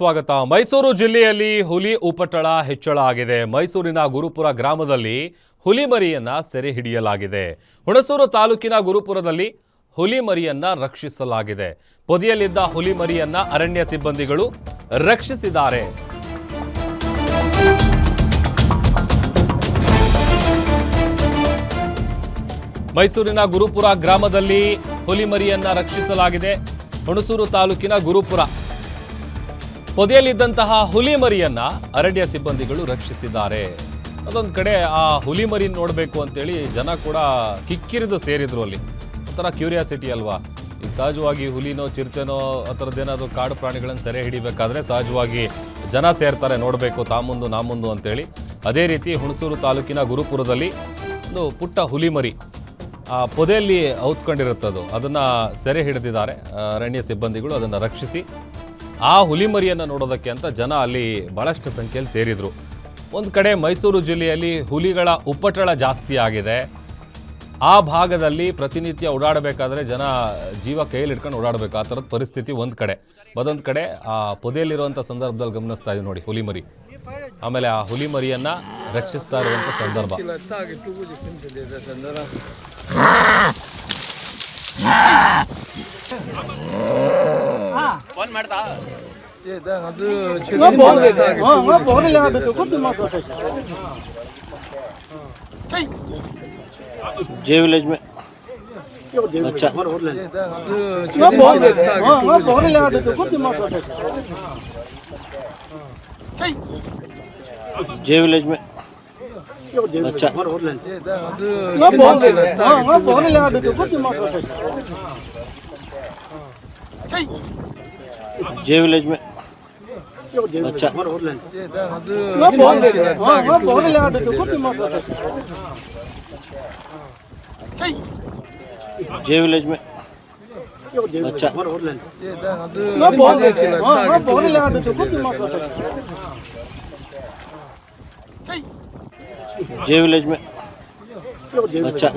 ಸ್ವಾಗತ. ಮೈಸೂರು ಜಿಲ್ಲೆಯಲ್ಲಿ ಹುಲಿ ಉಪಟಳ ಹೆಚ್ಚಳ ಆಗಿದೆ. ಮೈಸೂರಿನ ಗುರುಪುರ ಗ್ರಾಮದಲ್ಲಿ ಹುಲಿ ಮರಿಯನ್ನ ಸೆರೆ ಹಿಡಿಯಲಾಗಿದೆ. ಹುಣಸೂರು ತಾಲೂಕಿನ ಗುರುಪುರದಲ್ಲಿ ಹುಲಿ ಮರಿಯನ್ನ ರಕ್ಷಿಸಲಾಗಿದೆ. ಪೊದೆಯಲ್ಲಿದ್ದ ಹುಲಿ ಮರಿಯನ್ನ ಅರಣ್ಯ ಸಿಬ್ಬಂದಿಗಳು ರಕ್ಷಿಸಿದ್ದಾರೆ. ಮೈಸೂರಿನ ಗುರುಪುರ ಗ್ರಾಮದಲ್ಲಿ ಹುಲಿ ಮರಿಯನ್ನ ರಕ್ಷಿಸಲಾಗಿದೆ. ಹುಣಸೂರು ತಾಲೂಕಿನ ಗುರುಪುರ ಪೊದೆಯಲ್ಲಿದ್ದಂತಹ ಹುಲಿ ಮರಿಯನ್ನ ಅರಣ್ಯ ಸಿಬ್ಬಂದಿಗಳು ರಕ್ಷಿಸಿದ್ದಾರೆ. ಅದೊಂದು ಕಡೆ ಆ ಹುಲಿ ಮರಿ ನೋಡಬೇಕು ಅಂತೇಳಿ ಜನ ಕೂಡ ಕಿಕ್ಕಿರಿದು ಸೇರಿದ್ರು ಅಲ್ಲಿ. ಒಂಥರ ಕ್ಯೂರಿಯಾಸಿಟಿ ಅಲ್ವಾ? ಈಗ ಸಹಜವಾಗಿ ಹುಲಿನೋ ಚಿರತೆನೋ ಆ ಥರದ್ದೇನಾದ್ರು ಕಾಡು ಪ್ರಾಣಿಗಳನ್ನು ಸೆರೆ ಹಿಡಿಬೇಕಾದ್ರೆ ಸಹಜವಾಗಿ ಜನ ಸೇರ್ತಾರೆ, ನೋಡಬೇಕು ತಾಮುಂದು ನಾಮುಂದು ಅಂತೇಳಿ. ಅದೇ ರೀತಿ ಹುಣಸೂರು ತಾಲೂಕಿನ ಗುರುಪುರದಲ್ಲಿ ಒಂದು ಪುಟ್ಟ ಹುಲಿ ಮರಿ ಆ ಪೊದೆಯಲ್ಲಿ ಔತ್ಕೊಂಡಿರುತ್ತದು. ಅದನ್ನು ಸೆರೆ ಹಿಡಿದಿದ್ದಾರೆ. ಅರಣ್ಯ ಸಿಬ್ಬಂದಿಗಳು ಅದನ್ನು ರಕ್ಷಿಸಿ ಆ ಹುಲಿಮರಿಯನ್ನು ನೋಡೋದಕ್ಕೆ ಅಂತ ಜನ ಅಲ್ಲಿ ಭಾಳಷ್ಟು ಸಂಖ್ಯೆಯಲ್ಲಿ ಸೇರಿದರು. ಒಂದು ಕಡೆ ಮೈಸೂರು ಜಿಲ್ಲೆಯಲ್ಲಿ ಹುಲಿಗಳ ಉಪಟಳ ಜಾಸ್ತಿ ಆಗಿದೆ. ಆ ಭಾಗದಲ್ಲಿ ಪ್ರತಿನಿತ್ಯ ಓಡಾಡಬೇಕಾದ್ರೆ ಜನ ಜೀವ ಕೈಯಲ್ಲಿ ಇಟ್ಕೊಂಡು ಓಡಾಡಬೇಕು. ಆ ಥರದ ಪರಿಸ್ಥಿತಿ ಒಂದು ಕಡೆ. ಮತ್ತೊಂದು ಕಡೆ ಆ ಪೊದೆಯಲ್ಲಿರುವಂಥ ಸಂದರ್ಭದಲ್ಲಿ ಗಮನಿಸ್ತಾ ಇದ್ದೀವಿ ನೋಡಿ ಹುಲಿಮರಿ. ಆಮೇಲೆ ಆ ಹುಲಿಮರಿಯನ್ನು ರಕ್ಷಿಸ್ತಾ ಇರುವಂಥ ಸಂದರ್ಭ. ಫೋನ್ ಮಾಡ್ದಾ ಅದು ಫೋನಿಲ್ಲ ಜೆ ವಿಲೇಜ್ ಮೇ अच्छा जे विलेज में अच्छा जे विलेज में। अच्छा। जे विलेज में। अच्छा। जे विलेज में। अच्छा।